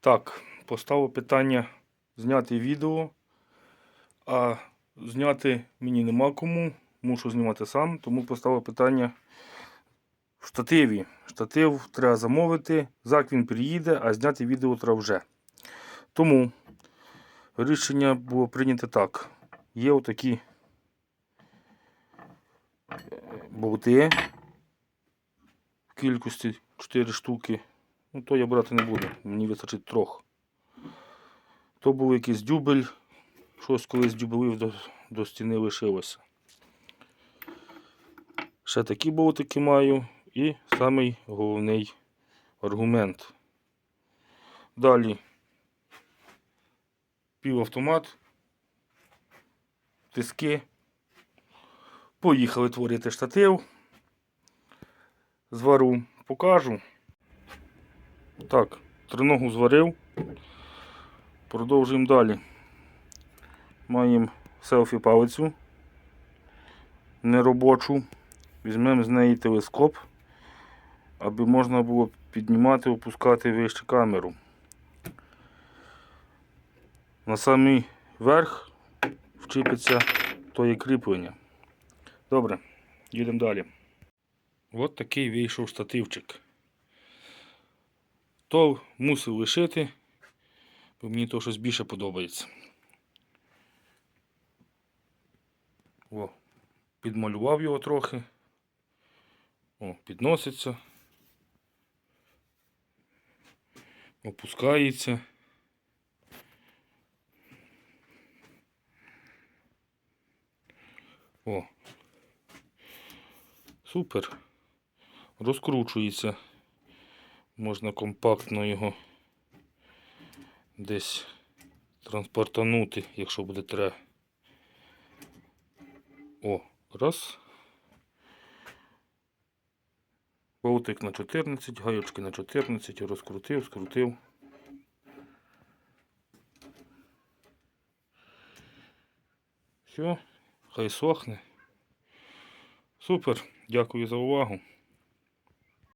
Так, поставив питання зняти відео, а зняти мені нема кому, мушу знімати сам, тому поставив питання в штативі. Штатив треба замовити, зак він приїде, а зняти відео треба вже. Тому рішення було прийнято так. Є отакі е, болти в кількості 4 штуки. Ну, то я брати не буду, мені вистачить трьох. То був якийсь дюбель, щось колись дюбелив до, до стіни лишилося. Ще такі болтики маю і самий головний аргумент. Далі півавтомат, тиски. Поїхали творити штатив. Звару, покажу. Так, триногу зварив. Продовжуємо далі. Маємо селфі палицю неробочу. Візьмемо з неї телескоп, аби можна було піднімати, опускати вище камеру. На самий верх вчіпиться тоє кріплення. Добре, їдемо далі. От такий вийшов штативчик. То мусив лишити, бо мені то щось більше подобається. О, підмалював його трохи. О, підноситься. Опускається. О. Супер. Розкручується. Можна компактно його десь транспортанути, якщо буде треба. О, раз. Болтик на 14, гайочки на 14, розкрутив, скрутив. Все, хай сохне. Супер, дякую за увагу.